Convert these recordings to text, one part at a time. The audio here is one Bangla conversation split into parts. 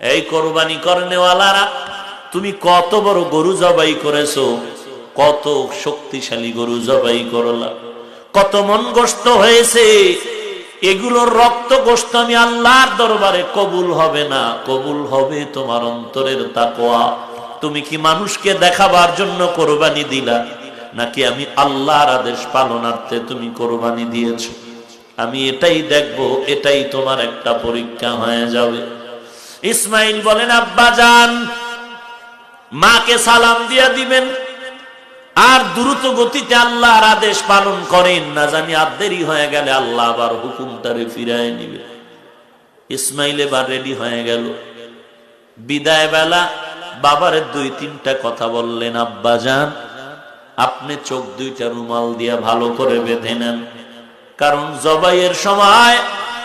এই কোরবানি করনেওয়ালারা, তুমি কত বড় গরু জবাই করেছ, কত শক্তিশালী গরু জবাই করলা, কত মন গোস্ত হয়েছে, এগুলোর রক্ত গোস্ত আমি আল্লাহর দরবারে কবুল হবে না, কবুল হবে তোমার অন্তরের তাকোয়া তুমি কি মানুষকে দেখাবার জন্য কোরবানি দিলা, নাকি আমি আল্লাহর আদেশ পালনার্থে তুমি কোরবানি দিয়েছ? আমি এটাই দেখব, এটাই তোমার একটা পরীক্ষা হয়ে যাবে। ইসমাইল বলেন, আব্বা যান, মাকে সালাম দিয়া দিবেন, আর দ্রুত গতিতে আল্লাহর আদেশ পালন করেন না জানি, আর দেরি হয়ে গেলে আল্লাহ আবার হুকুম তারে ফিরায় নিবে। ইসমাইল এবার রেডি হয়ে গেল। বিদায় বেলা বাবারে দুই তিনটা কথা বললেন, আব্বা যান, আপনি চোখ দুইটা রুমাল দিয়া ভালো করে বেঁধে নেন, কারণ জবাইয়ের সময়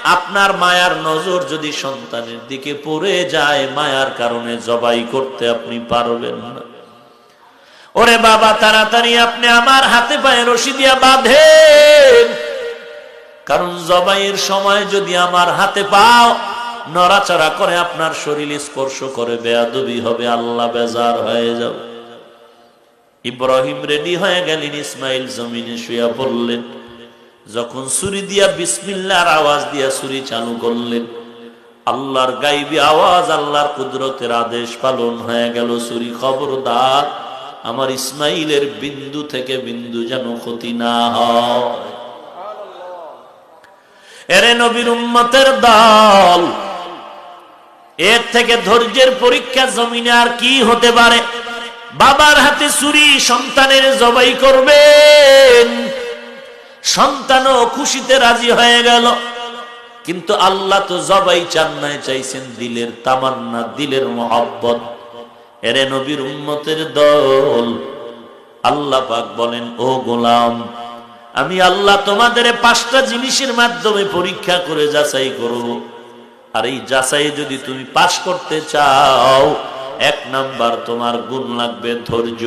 আপনার মায়ার নজর যদি সন্তানের দিকে পড়ে যায়, মায়ার কারণে জবাই করতে আপনি পারবেন না। ওরে বাবা, তাড়াতাড়ি আপনি আমার হাতে পায়ে রশি দিয়া বাঁধেন। কারণ জবাইয়ের সময় যদি আমার হাতে পাও, নড়াচড়া করে আপনার শরীর স্পর্শ করে বেয়াদবি হবে, আল্লাহ বেজার হয়ে যাবে। ইব্রাহিম রেডি হয়ে গেলেন, ইসমাইল জমিনে শুয়া পড়লেন। যখন ছুরি দিয়া বিসমিল্লার আওয়াজ দিয়া ছুরি চালু করলেন, আল্লাহর গাইবি আওয়াজ, আল্লাহর কুদরতের আদেশ পালন হয়ে গেল ছুরি খবরদার। আমার ইসমাইলের বিন্দু থেকে বিন্দু যেন ক্ষতি না হয়। নবীর উম্মতের দল, এর থেকে ধৈর্যের পরীক্ষা জমিনে আর কি হতে পারে? বাবার হাতে চুরি সন্তানের জবাই করবেন সন্তানও খুশিতে রাজি হয়ে গেল। কিন্তু আল্লাহ তো জবাই চান নাই, চাইছেন দিলের তামান্না, দিলের মহব্বত। এরে নবীর উম্মতের দল। আল্লাহ পাক বলেন, ও গোলাম, আমি আল্লাহ তোমাদের পাঁচটা জিনিসের মাধ্যমে পরীক্ষা করে যাচাই করব। আর এই যাচাই যদি তুমি পাশ করতে চাও, এক নাম্বার তোমার গুণ লাগবে ধৈর্য।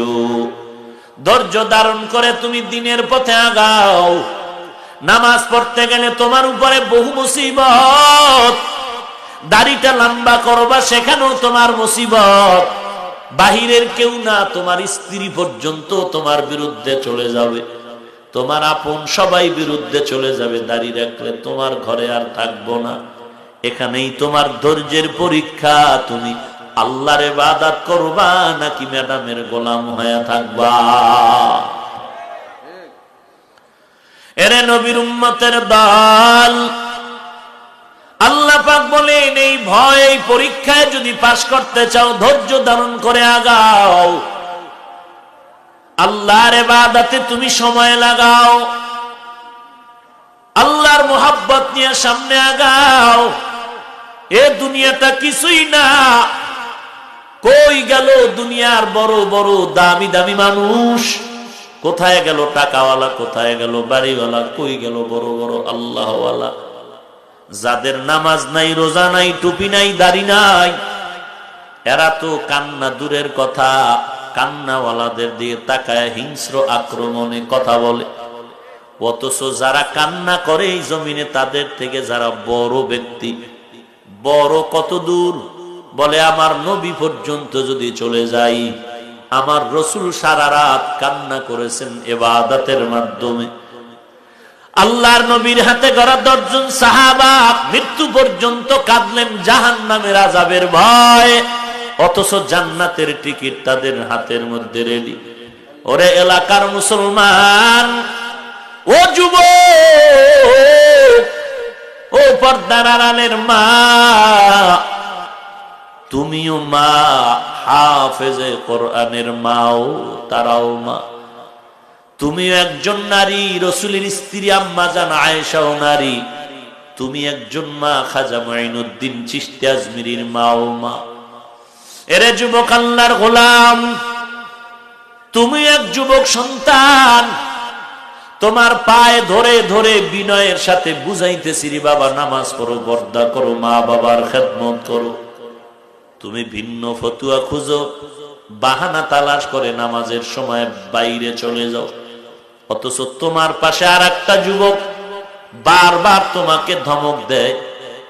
ধৈর্য ধারণ করে তুমি দিনের পথে আগাও। নামাজ পড়তে গেলে তোমার উপরে বহু মুসিবত। দাড়িটা লম্বা করবা, সেখানেও তোমার মুসিবত। বাহিরের কেউ না, তোমার স্ত্রী পর্যন্ত তোমার বিরুদ্ধে চলে যাবে। তোমার আপন সবাই বিরুদ্ধে চলে যাবে। দাড়ি রাখলে তোমার ঘরে আর থাকব না। এখানেই তোমার ধৈর্যের পরীক্ষা। তুমি আল্লাহরে বাদাত করবা, নাকি ম্যাডামের গোলাম হয়ে থাকবা? এরে নবীর উম্মতের দল আল্লাহ পাক বলেন, এই ভয়, এই পরীক্ষায় যদি পাশ করতে চাও, ধৈর্য ধারণ করে আগাও। আল্লাহর এবাদাতে তুমি সময় লাগাও। আল্লাহর মোহাব্বত নিয়ে সামনে আগাও। এ দুনিয়াটা কিছুই না। কই গেল দুনিয়ার বড় বড় দামি দামি মানুষ? কোথায় গেল টাকাওয়ালা, কোথায় গেল বাড়িওয়ালা, কই গেল বড় বড় আল্লাহওয়ালা? যাদের নামাজ নাই, রোজা নাই, টুপি নাই, দাড়ি নাই, এরা তো কান্না দূরের কথা, কান্নাওয়ালাদের দিয়ে তাকায় হিংস্র আক্রমণে কথা বলে। অথচ যারা কান্না করে এই জমিনে, তাদের থেকে যারা বড় ব্যক্তি, বড় কত দূর? বলে, আমার নবী পর্যন্ত যদি চলে যাই আমার রসুল সারা রাত কান্না করেছেন এবাদাতের মাধ্যমে। আল্লাহর নবীর হাতে গড়া দশজন সাহাবা মৃত্যু পর্যন্ত কাঁদলেন জাহান নামের আজাবের ভয়, অথচ জান্নাতের টিকিট তাদের হাতের মধ্যে রেডি। ওরে এলাকার মুসলমান, ও যুব ও পর্দার আড়ালের মা তুমিও মা, হাফেজে কোরআনের মাও, তারাও মা। তুমিও একজন নারী, রসুলের স্ত্রী, আম্মা জান, আয়েশাও নারী। তুমি একজন মা, খাজা মাইনুদ্দিন চিস্তি আজমিরির মাও মা। এরে যুবক আল্লাহর গোলাম, তুমি এক যুবক সন্তান। তোমার পায়ে ধরে ধরে বিনয়ের সাথে বুঝাইতেছি বাবা, নামাজ পড়ো বর্দা করো মা বাবার খেদমত করো। তুমি ভিন্ন ফতুয়া খুঁজো, বাহানা তালাশ করে নামাজের সময় বাইরে চলে যাও। অথচ তোমার পাশে আর একটা যুবক বারবার তোমাকে ধমক দেয়,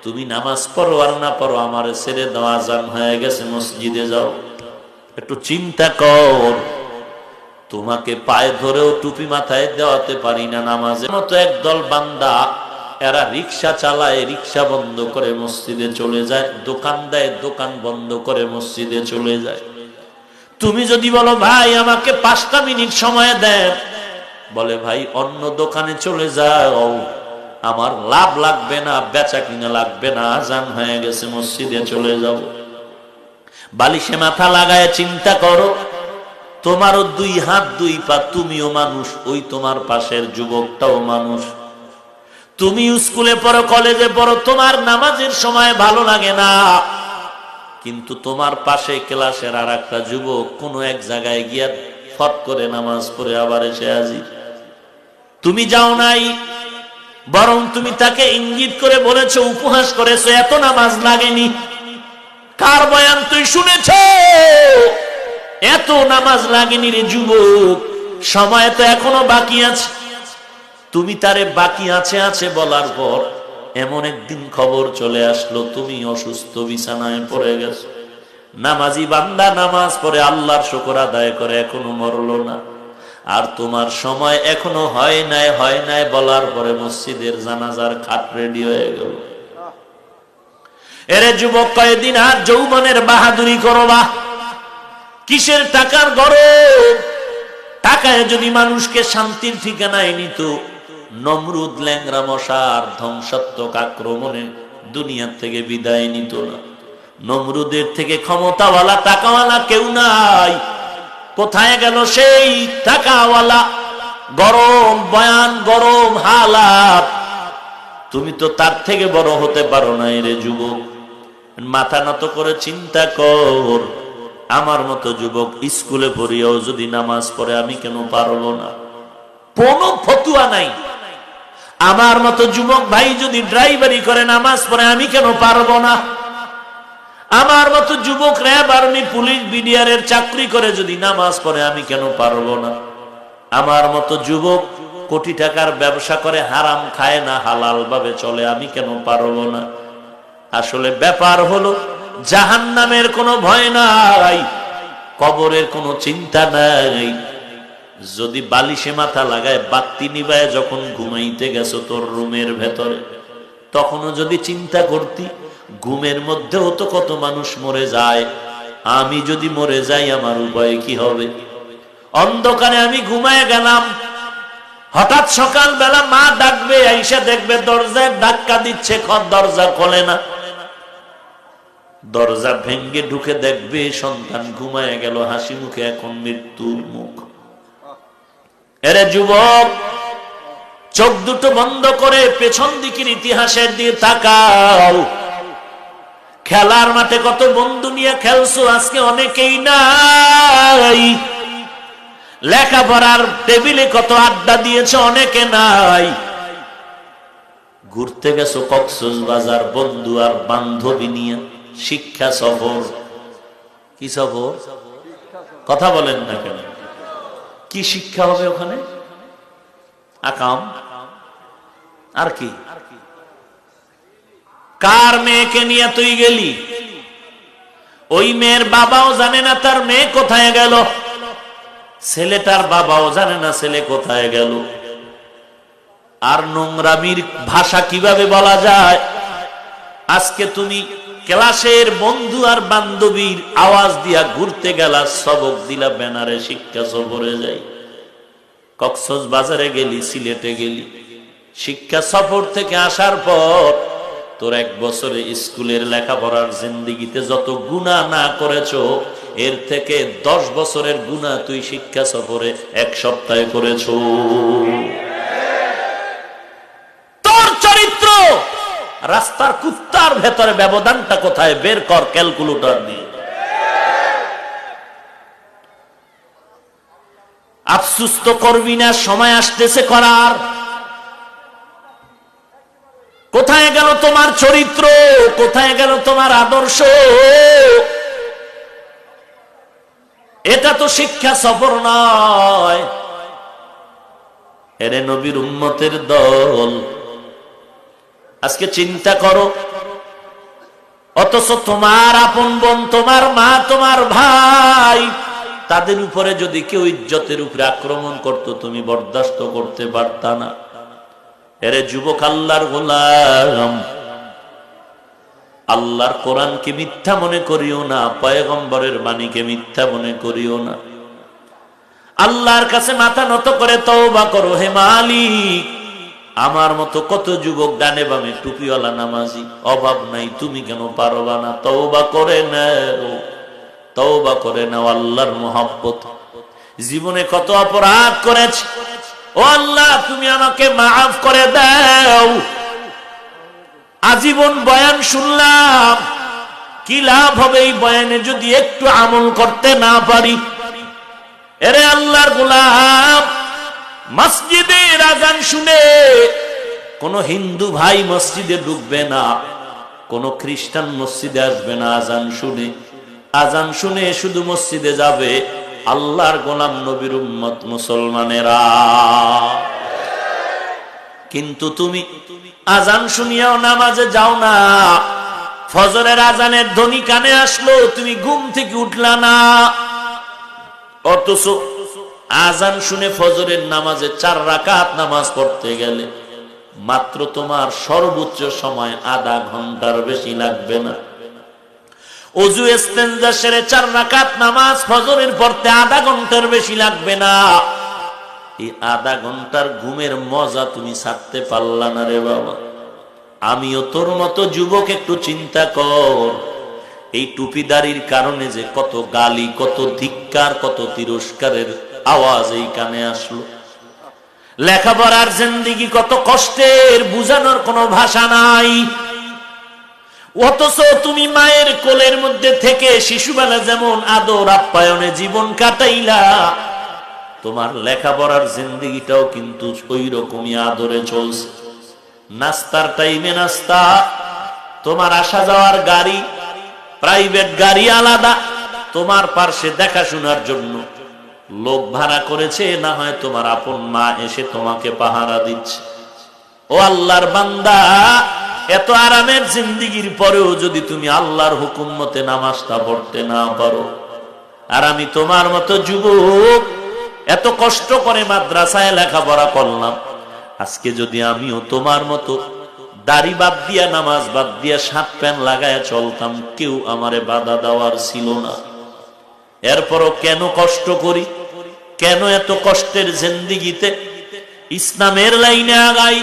তুমি নামাজ পড়ো আর না পড়ো, আমার ছেড়ে দেওয়া আজান হয়ে গেছে, মসজিদে যাও। একটু চিন্তা কর, তোমাকে পায়ে ধরেও টুপি মাথায় দেওয়াতে পারি না নামাজের মতো একদল বান্দা। এরা রিক্সা চালায়, রিক্সা বন্ধ করে মসজিদে চলে যায়, দোকান দেয়, দোকান বন্ধ করে মসজিদে চলে যায়। তুমি যদি বলো, ভাই, আমাকে পাঁচটা মিনিট সময় দেন বলে, ভাই, অন্য দোকানে চলে যাও। আমার লাভ লাগবে না, বেচা কিনা লাগবে না, আজান হয়ে গেছে, মসজিদে চলে যাও। বালিশে মাথা লাগায়, চিন্তা করো, তোমারও দুই হাত, দুই পা, তুমিও মানুষ, ওই তোমার পাশের যুবকটাও মানুষ। তুমি স্কুলে পড়ো, কলেজে পড়ো, তোমার নামাজের সময় ভালো লাগে না। কিন্তু তোমার পাশে ক্লাসের আর একটা যুবক কোনো এক জায়গায় গিয়া ফট করে নামাজ পড়ে আবার এসে আজি তুমি যাও নাই, বরং তুমি তাকে ইঙ্গিত করে বলেছ, উপহাস করেছ, এত নামাজ লাগেনি। কার বয়ান তুই শুনেছ? এত নামাজ লাগেনি রে যুবক, সময় তো এখনও বাকি আছে। তুমি তারে বাকি আছে আছে বলার পর এমন একদিন খবর চলে আসলো, তুমি অসুস্থ বিছানায় পড়ে গেছো। নামাজি বান্দা নামাজ পড়ে আল্লাহর শুকর আদায় করে এখনও মরলো না। আর তোমার সময় এখনও হয় নাই হয় নাই বলার পরে মসজিদের জানাজার খাট রেডি হয়ে গেল। এরে যুবক কয়েকদিন আর যৌবনের বাহাদুরি করবা? কিসের টাকার গরম? টাকায় যদি মানুষকে শান্তির ঠিকানায় নিত নমরুদ ল্যাংরা মশার ধ্বংসাত্মক আক্রমণে দুনিয়ার থেকে বিদায় নিত না। নমরুদের থেকে ক্ষমতাওয়ালা টাকাওয়ালা কেউ নাই। কোথায় গেল সেই টাকাওয়ালা? গরম, বয়ান, গরম হালাত। তুমি তো তার থেকে বড় হতে পারো না রে যুবক। মাথা নত করে চিন্তা কর। আমার মতো যুবক, স্কুলে পড়িয়াও যদি নামাজ পড়ে আমি কেন পারব না? কোনো ফতুয়া নাই। আমার মতো যুবক ভাই যদি ড্রাইভারি করে নামাজ পড়ে, আমি কেন পারব না? আমার মতো যুবক র্যাব আর্মি, পুলিশ বিডিআরের চাকরি করে যদি নামাজ পড়ে, আমি কেন পারব না? আমার মতো যুবক কোটি টাকার ব্যবসা করে, হারাম খায় না হালাল ভাবে চলে, আমি কেন পারব না? আসলে ব্যাপার হলো জাহান নামের কোনো ভয় নাই, কবরের কোনো চিন্তা নাই। যদি বালিশে মাথা লাগায় বাত্তি নিবায় যখন ঘুমাইতে গেছো তোর রুমের ভেতরে। তখনও যদি চিন্তা করতি, ঘুমের মধ্যেও তো কত মানুষ মরে যায়। আমি যদি মরে যাই, আমার উপায় কি হবে? অন্ধকারে আমি ঘুমায় গেলাম। হঠাৎ সকাল বেলা মা ডাকবে, আইসা দেখবে দরজায় ধাক্কা দিচ্ছে খর দরজা খোলে না। দরজা ভেঙ্গে ঢুকে দেখবে সন্তান ঘুমায় গেল, হাসি মুখে এখন মৃত্যুর মুখ। এরে যুবক, চোখ দুটো বন্ধ করে পেছন দিকের ইতিহাসের দিয়ে তাকাও। খেলার মাঠে কত বন্ধু নিয়ে খেলছো, আজকে অনেকেই নাই। লেখাপড়ার টেবিলে কত আড্ডা দিয়েছে, অনেকে নাই। ঘুরতে গেছো কক্সস বাজার বন্ধু আর বান্ধবী নিয়ে, শিক্ষা সফর। কি সফর? কথা বলেন না কেন? কি শিক্ষা হবে ওখানে? আকাম। আর কি? কার মেয়েকে নিয়ে তুই গেলি? ওই মেয়ের বাবাও জানে না তার মেয়ে কোথায় গেল। ছেলেটার বাবাও জানে না ছেলে কোথায় গেল। আর নোংরামির ভাষা কীভাবে বলা যায়? আজকে তুমি ক্লাসের বন্ধু আর বান্ধবীর আওয়াজ দিয়া ঘুরতে গেলা, সবক দিলা, ব্যানারে শিক্ষা সফরে যাই। কক্সস বাজারে গেলি, সিলেটে গেলি। শিক্ষা সফর থেকে আসার পর তোর এক বছরে স্কুলের লেখাপড়ার জিন্দিগিতে যত গুণা না করেছ, এর থেকে দশ বছরের গুণা তুই শিক্ষা সফরে এক সপ্তাহে করেছ তোর চরিত্র রাস্তার কুত্তার ভেতরে ব্যবধানটা কোথায়? বের কর ক্যালকুলেটর দিয়ে আফসুস তো করবি না, সময় আসতেছে করার। কোথায় গেল তোমার চরিত্র? কোথায় গেল তোমার আদর্শ? এটা তো শিক্ষা সফর নয়। এরে নবীর উন্মতের দল। আজকে চিন্তা করো। অথচ তোমার আপন বোন, তোমার মা, তোমার ভাই, তাদের উপরে যদি কেউ ইজ্জতের উপরে আক্রমণ করত, তুমি বরদাস্ত করতে পারতা না। এরে যুবক আল্লাহর গোলাম, আল্লাহর কোরআনকে মিথ্যা মনে করিও না, পয়গম্বরের বাণীকে মিথ্যা মনে করিও না। আল্লাহর কাছে মাথা নত করে তওবা করো, হে মালিক আমার মতো কত যুবক ডানে বামে টুপিওয়ালা নামাজি? অভাব নাই, তুমি কেন পারবা না? তওবা করে নাও। তওবা করে নাও, আল্লাহর মোহাব্বত। জীবনে কত অপরাধ করেছি। ও আল্লাহ, তুমি আমাকে মাফ করে দাও। আজীবন বয়ান শুনলাম, কি লাভ হবে এই বয়ানে যদি একটু আমল করতে না পারি? এরে আল্লাহর গোলাম মসজিদে আজান শুনে, কোন হিন্দু ভাই মসজিদে ঢুকবে না, কোন খ্রিস্টান মসজিদে আসবে না আজান শুনে। আজান শুনে শুধু মসজিদে যাবে আল্লাহর গোলাম নবীর উম্মত মুসলমানেরা। কিন্তু তুমি আজান শুনিয়াও নামাজে যাও না। ফজরের আজানের ধ্বনি কানে আসলো, তুমি ঘুম থেকে উঠলা না। অথচ আজান শুনে ফজরের নামাজে চার রাকাত নামাজ পড়তে গেলে মাত্র তোমার সর্বোচ্চ সময় আধা ঘণ্টার বেশি লাগবে না। অজু এস্তেঞ্জা সেরে চার রাকাত নামাজ ফজরের পড়তে আধা ঘণ্টার বেশি লাগবে না। এই আধা ঘণ্টার ঘুমের মজা তুমি ছাড়তে পারলা না রে বাবা। আমিও তোর মতো যুবক একটু চিন্তা কর। এই টুপিদারির কারণে যে কত গালি, কত ধিক্কার, কত তিরস্কারের আওয়াজ এই কানে আসলো। লেখাপড়ার জিন্দিগি কত কষ্টের, বুঝানোর কোনো ভাষা নাই। অথচ তুমি মায়ের কোলের মধ্যে থেকে শিশুবেলা যেমন আদর আপ্যায়নে জীবন কাটাইলা, তোমার লেখাপড়ার জিন্দিগিটাও কিন্তু ওই রকমই আদরে চলছে। নাস্তার টাইমে নাস্তা, তোমার আসা যাওয়ার গাড়ি প্রাইভেট গাড়ি আলাদা, তোমার পার্শ্বে দেখাশোনার জন্য। লোক ভাড়া করেছে, না হয় তোমার আপন মা এসে তোমাকে পাহারা দিচ্ছে। ও আল্লাহর বান্দা, এত আরামের জিন্দিগির পরেও যদি তুমি আল্লাহর হুকুম মতে নামাজটা পড়তে না পারো। আর আমি তোমার মতো যুবক, এত কষ্ট করে মাদ্রাসায় লেখাপড়া করলাম। আজকে যদি আমিও তোমার মতো দাড়ি বাদ দিয়া, নামাজ বাদ দিয়া, সাত প্যান লাগায় চলতাম, কেউ আমারে বাধা দেওয়ার ছিল না। এরপরও কেন কষ্ট করি? কেন এত কষ্টের জিন্দিগিতে? ইসলামের লাইনে আগাই।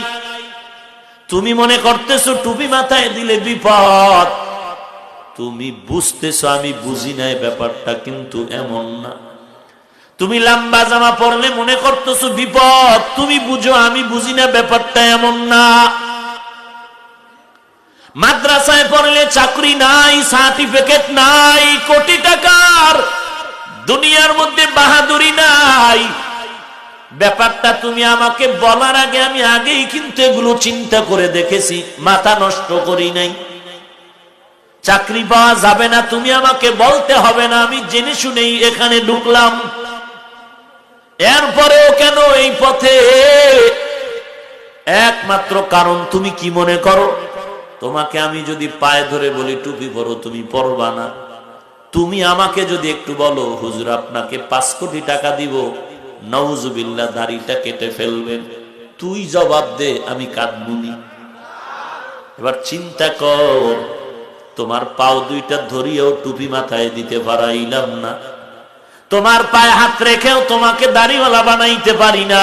তুমি মনে করতেছো টুপি মাথায় দিলে বিপদ। তুমি বুঝতেছো আমি বুঝি নাই ব্যাপারটা, কিন্তু এমন না। তুমি লম্বা জামা পরলে মনে করতেছো বিপদ। তুমি বুঝো আমি বুঝি না ব্যাপারটা এমন না। মাদ্রাসায় পড়লে চাকরি নাই, সার্টিফিকেট নাই, কোটি টাকার দুনিয়ার মধ্যে বাহাদুরি নাই। ব্যাপারটা তুমি আমাকে বলার আগে আমি আগেই কিন্তু এগুলো চিন্তা করে দেখেছি, মাথা নষ্ট করি নাই। চাকরি পাওয়া যাবে না, তুমি আমাকে বলতে হবে না, আমি জেনে শুনেই এখানে ঢুকলাম। এরপরেও কেন এই পথে? একমাত্র কারণ তুমি কি মনে করো? তোমাকে আমি যদি পায়ে ধরে বলি, টুপি পরো, তুমি পরবা না। তুমি আমাকে যদি একটু বলো, হুজুর, আপনাকে পাঁচ কোটি টাকা দিব নওজুবিল্লা দাড়িটা কেটে ফেলবেন। তুই জবাব দে, আমি কাঁদবুনি এবার চিন্তা কর, তোমার পাও দুইটা ধরিয়েও টুপি মাথায় দিতে পারাইলাম না। তোমার পায়ে হাত রেখেও তোমাকে দাড়িওয়ালা বানাইতে পারি না।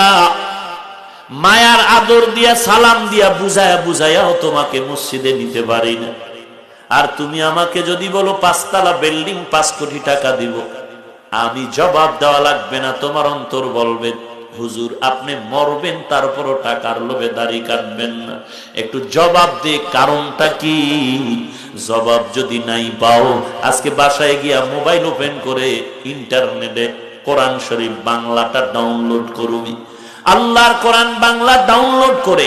মায়ার আদর দিয়া, সালাম দিয়া, বুঝায়া বুঝাইয়াও তোমাকে মসজিদে নিতে পারি না। আর তুমি আমাকে যদি বলো পাঁচতলা বিল্ডিং পাঁচ কোটি টাকা দিব, আমি জবাব দেওয়া লাগবে না, তোমার অন্তর বলবে, হুজুর, আপনি মরবেন তারপরও টাকার লোভে দাড়ি কাটবেন না। একটু জবাব দে, কারণটা কি? জবাব যদি নাই পাও, আজকে বাসায় গিয়া মোবাইল ওপেন করে ইন্টারনেটে কোরআন শরীফ বাংলাটা ডাউনলোড করবি আল্লাহর কোরআন বাংলা ডাউনলোড করে